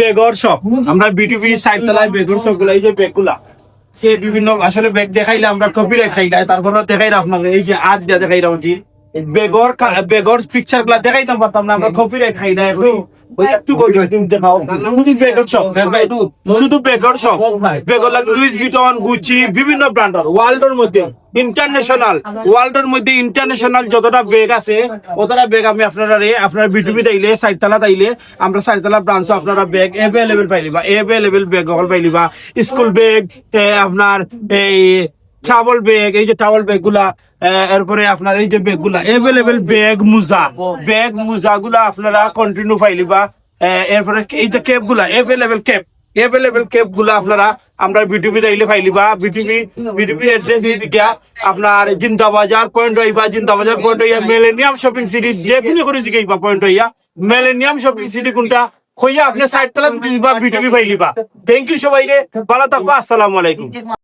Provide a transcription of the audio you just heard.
বেগর shop আমরা BTV side তলায় বেগর শপগুলা, এই যে বেগগুলা সে বিভিন্ন আসলে ব্যাগ দেখাইলে আমরা কপিরাইট খাই না, তারপরে দেখাই আপনাকে, এই যে আদ দিয়া দেখাই রাখি কি বেগর বেগর পিকচারগুলা দেখাইতাম পারতাম না, আমরা কপিরাইট খাই না ওই একটু কই তুমি দেখাও শুধু বেগর শপ শুধু বেগর শপ বেগর লাগে লুইস ভিটন গুচি বিভিন্ন ব্র্যান্ডের ওয়ার্ল্ডের মধ্যে ইন্টারন্যাশনাল ওয়ার্ল্ডের মধ্যে ইন্টারন্যাশনাল যতটা বেগ আছে অতটা বেগ আমি আপনারা রে আপনারা বিটুবি তাইলে সাইডতলা তাইলে আমরা সাইডতলা ব্রাঞ্চ আপনারা বেগ এভেলেবেল পাইলিবা এভেলেবেল বেগ হল পাইলিবা স্কুল বেগ আপনার এই ট্রাভেল ব্যাগ এই যে ট্রাভেল ব্যাগগুলা এরপরে আপনার এই যে ব্যাগগুলা এভেলেবেল ব্যাগ মুজা। ব্যাগ মুজা গুলা আপনারা কন্টিনিউ পাইলিবা এরপরে এই যে ক্যাপগুলা এভেলেবেল ক্যাপ এভেলেবেল ক্যাপগুলা আপনারা আমরা বিটিভি তাইলে পাইলিবা বিটিভি বিটিভি এড্রেস দিকা আপনার জিন্দা বাজার পয়েন্ট হইবা জিন্দা বাজার পয়েন্ট হইয়া মেলেনিয়াম শপিং সিটি যে কোনো করে জিগাইবা পয়েন্ট হইয়া মিলেনিয়াম শপিং সিটি কোনটা হইয়া আপনি সাইড তলা দিবা বিটিভি পাইলিবা থ্যাংক ইউ সবাই রে ভালো থাকবা, আসসালামু আলাইকুম।